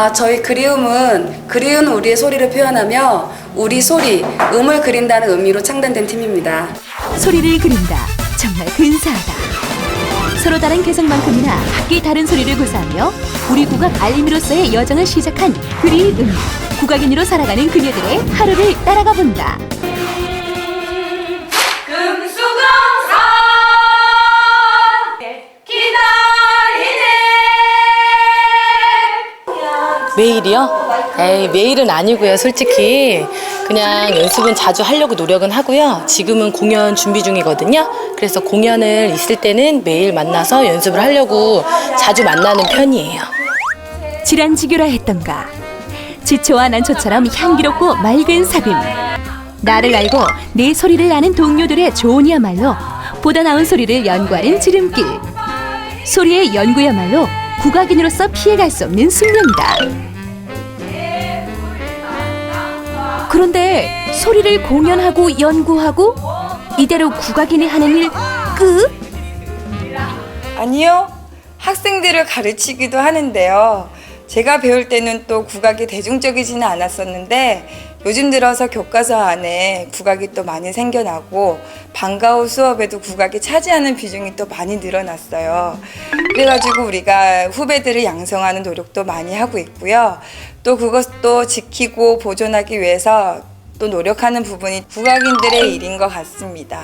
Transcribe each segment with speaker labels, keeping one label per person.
Speaker 1: 아, 저희 그리움은 그리운 우리의 소리를 표현하며 우리 소리, 음을 그린다는 의미로 창단된 팀입니다.
Speaker 2: 소리를 그린다. 정말 근사하다. 서로 다른 개성만큼이나 각기 다른 소리를 구사하며 우리 국악 알림으로서의 여정을 시작한 그리의 음. 국악인으로 살아가는 그녀들의 하루를 따라가 본다.
Speaker 3: 매일이요? 에이, 매일은 아니고요, 솔직히. 그냥 연습은 자주 하려고 노력은 하고요. 지금은 공연 준비 중이거든요. 그래서 공연을 있을 때는 매일 만나서 연습을 하려고 자주 만나는 편이에요.
Speaker 2: 지란지교라 했던가. 지초와 난초처럼 향기롭고 맑은 사귐. 나를 알고 내 소리를 아는 동료들의 조언이야말로 보다 나은 소리를 연구하는 지름길. 소리의 연구야말로 국악인으로서 피해갈 수 없는 숙명이다. 그런데 소리를 공연하고 연구하고 이대로 국악인이 하는 일 끝?
Speaker 4: 아니요. 학생들을 가르치기도 하는데요. 제가 배울 때는 또 국악이 대중적이지는 않았었는데 요즘 들어서 교과서 안에 국악이 또 많이 생겨나고 방과 후 수업에도 국악이 차지하는 비중이 또 많이 늘어났어요. 그래가지고 우리가 후배들을 양성하는 노력도 많이 하고 있고요. 또 그것도 지키고 보존하기 위해서 또 노력하는 부분이 국악인들의 일인 것 같습니다.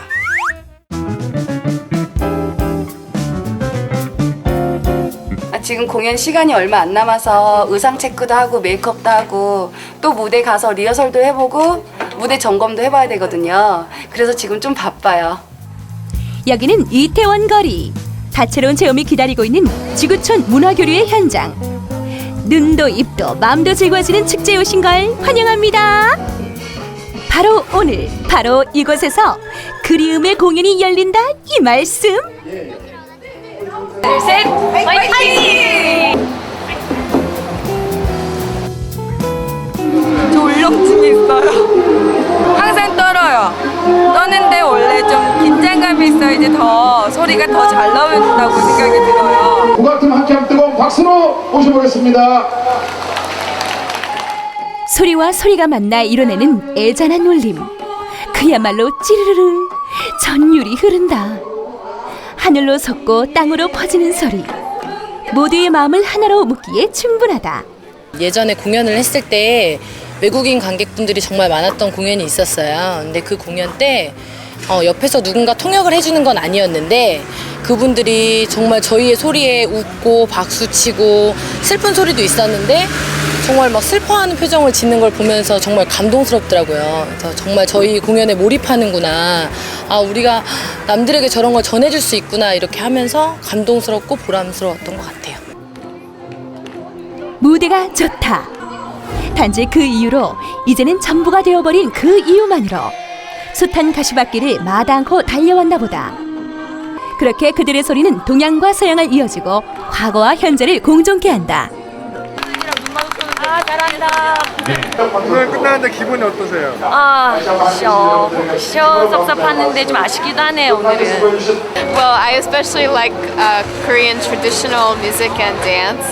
Speaker 1: 아, 지금 공연 시간이 얼마 안 남아서 의상 체크도 하고 메이크업도 하고 또 무대 가서 리허설도 해보고 무대 점검도 해봐야 되거든요. 그래서 지금 좀 바빠요.
Speaker 2: 여기는 이태원 거리. 다채로운 체험이 기다리고 있는 지구촌 문화교류의 현장. 눈도 입도 마음도 즐거워지는 축제에 오신 걸 환영합니다. 바로 오늘 바로 이곳에서 그리움의 공연이 열린다 이 말씀. 둘 셋 화이팅!
Speaker 5: 박수로 모셔보겠습니다.
Speaker 2: 소리와 소리가 만나 이뤄내는 애잔한 울림. 그야말로 찌르르르 전율이 흐른다. 하늘로 솟고 땅으로 퍼지는 소리. 모두의 마음을 하나로 묶기에 충분하다.
Speaker 3: 예전에 공연을 했을 때 외국인 관객분들이 정말 많았던 공연이 있었어요. 근데 그 공연 때 어, 옆에서 누군가 통역을 해주는 건 아니었는데 그분들이 정말 저희의 소리에 웃고 박수치고 슬픈 소리도 있었는데 정말 막 슬퍼하는 표정을 짓는 걸 보면서 정말 감동스럽더라고요. 그래서 정말 저희 공연에 몰입하는구나. 아, 우리가 남들에게 저런 걸 전해줄 수 있구나. 이렇게 하면서 감동스럽고 보람스러웠던 것 같아요.
Speaker 2: 무대가 좋다. 단지 그 이유로 이제는 전부가 되어버린 그 이유만으로 숱한 가시밭길을 마다않고 달려왔나 보다. 그렇게 그들의 소리는 동양과 서양을 이어주고 과거와 현재를 공존케 한다.
Speaker 6: 오늘 끝나는데 기분이 어떠세요?
Speaker 7: 아, 시원, 시원 섭섭하는데 좀 아쉽기도 하네요, 오늘은.
Speaker 8: Well, I especially like uh, Korean traditional music and dance.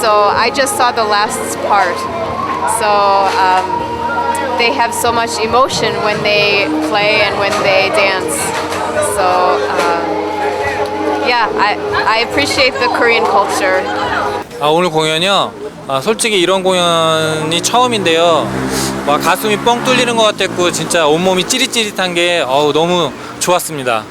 Speaker 8: So I just saw the last part. So um, they have so much emotion when they play and when they dance. So um, yeah, I, I appreciate the Korean culture.
Speaker 9: 아, 오늘 공연이요? 아, 솔직히 이런 공연이 처음인데요. 와, 가슴이 뻥 뚫리는 것 같았고, 진짜 온몸이 찌릿찌릿한 게 어우, 너무 좋았습니다.